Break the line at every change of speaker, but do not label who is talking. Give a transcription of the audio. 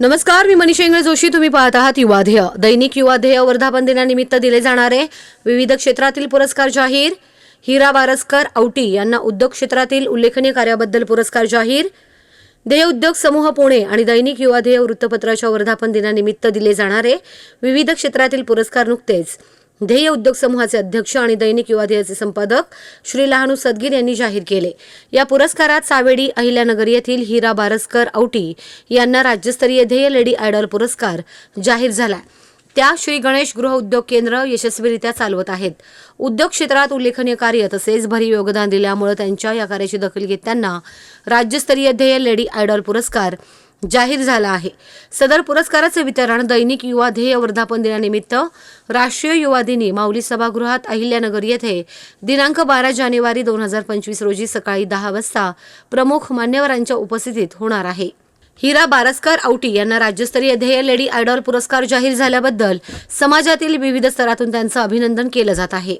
नमस्कार मी मनीषा इंगळे जोशी. तुम्ही पाहत आहात युवाध्येय दैनिक युवाध्येय वर्धापन दिनानिमित्त दिले जाणारे विविध क्षेत्रातील पुरस्कार जाहीर. हिरा बारसकर औटी यांना उद्योग क्षेत्रातील उल्लेखनीय कार्याबद्दल पुरस्कार जाहीर. ध्येय उद्योग समूह पुणे आणि दैनिक युवाध्येय वृत्तपत्राच्या वर्धापन दिनानिमित्त दिले जाणारे विविध क्षेत्रातील पुरस्कार नुकतेच. ध्येय उद्योग समूहाचे अध्यक्ष आणि दैनिक युवा ध्येयाचे संपादक श्री लहानू सदगीर यांनी जाहीर केले. या पुरस्कारात सावेडी अहिल्यानगर येथील हिरा बारसकर औटी यांना राज्यस्तरीय ध्येय लेडी आयडॉल पुरस्कार जाहीर झाला. त्या श्री गणेश गृह उद्योग केंद्र यशस्वीरित्या चालवत आहेत. उद्योग क्षेत्रात उल्लेखनीय कार्य तसेच भरीव योगदान दिल्यामुळे त्यांच्या या कार्याची दखल घेत त्यांना राज्यस्तरीय ध्येय लेडी आयडॉल पुरस्कार जाहीर झाला आहे. सदर पुरस्काराचे वितरण दैनिक युवा ध्येय वर्धापन दिनानिमित्त राष्ट्रीय युवा दिनी माऊली सभागृहात अहिल्यानगर येथे दिनांक बारा जानेवारी दोन हजार पंचवीस रोजी सकाळी दहा वाजता प्रमुख मान्यवरांच्या उपस्थितीत होणार आहे. हिरा बारसकर औटी यांना राज्यस्तरीय ध्येय लेडी आयडॉल पुरस्कार जाहीर झाल्याबद्दल समाजातील विविध स्तरातून त्यांचं अभिनंदन केलं जात आहे.